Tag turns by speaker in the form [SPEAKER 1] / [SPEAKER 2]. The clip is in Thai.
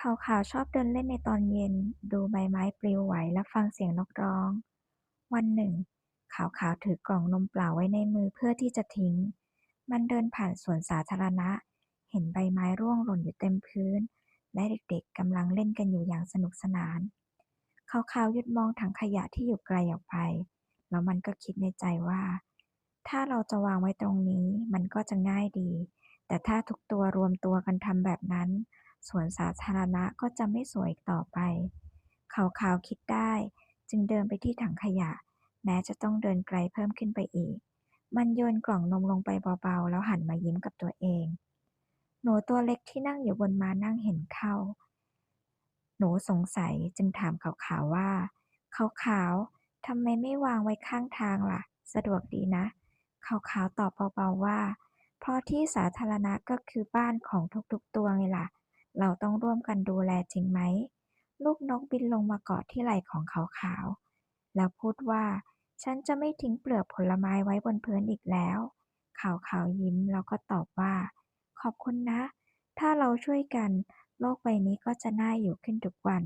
[SPEAKER 1] ขาวๆชอบเดินเล่นในตอนเย็น ดูใบไม้ปลิวไหวและฟังเสียงนกร้อง วันหนึ่ง ขาวๆถือกล่องนมเปล่าไว้ในมือเพื่อที่จะทิ้ง มันเดินผ่านสวนสาธารณะ เห็นใบไม้ร่วงหล่นอยู่เต็มพื้น และเด็กๆกำลังเล่นกันอยู่อย่างสนุกสนาน ขาวๆหยุดมองถังขยะที่อยู่ไกลออกไป แล้วมันก็คิดในใจว่า ถ้าเราจะวางไว้ตรงนี้มันก็จะง่ายดี แต่ถ้าทุกตัวรวมตัวกันทำแบบนั้น สวนสาธารณะก็จะไม่สวยอีกต่อไปเขาวคิดได้ จึงเดินไปที่ถังขยะ แม้จะต้องเดินไกลเพิ่มขึ้นไปอีก มันโยนกล่องนมลงไปเบาๆ แล้วหันมายิ้มกับตัวเอง หนูตัวเล็กที่นั่งอยู่บนมานั่งเห็นเข้า หนูสงสัยจึงถามขาวๆว่าขาวๆทำไมไม่วางไว้ข้างทางล่ะ สะดวกดีนะขาวๆตอบเบาๆว่า เพราะที่สาธารณะก็คือบ้านของทุกๆตัวไงล่ะ เราต้องร่วมกันดูแลจริงไหม ลูกนกบินลงมาเกาะที่ไหล่ของเขาขาว แล้วพูดว่า ฉันจะไม่ทิ้งเปลือกผลไม้ไว้บนพื้นอีกแล้ว ขาวๆยิ้มแล้วก็ตอบว่า ขอบคุณนะ ถ้าเราช่วยกัน โลกใบนี้ก็จะน่าอยู่ขึ้นทุกวัน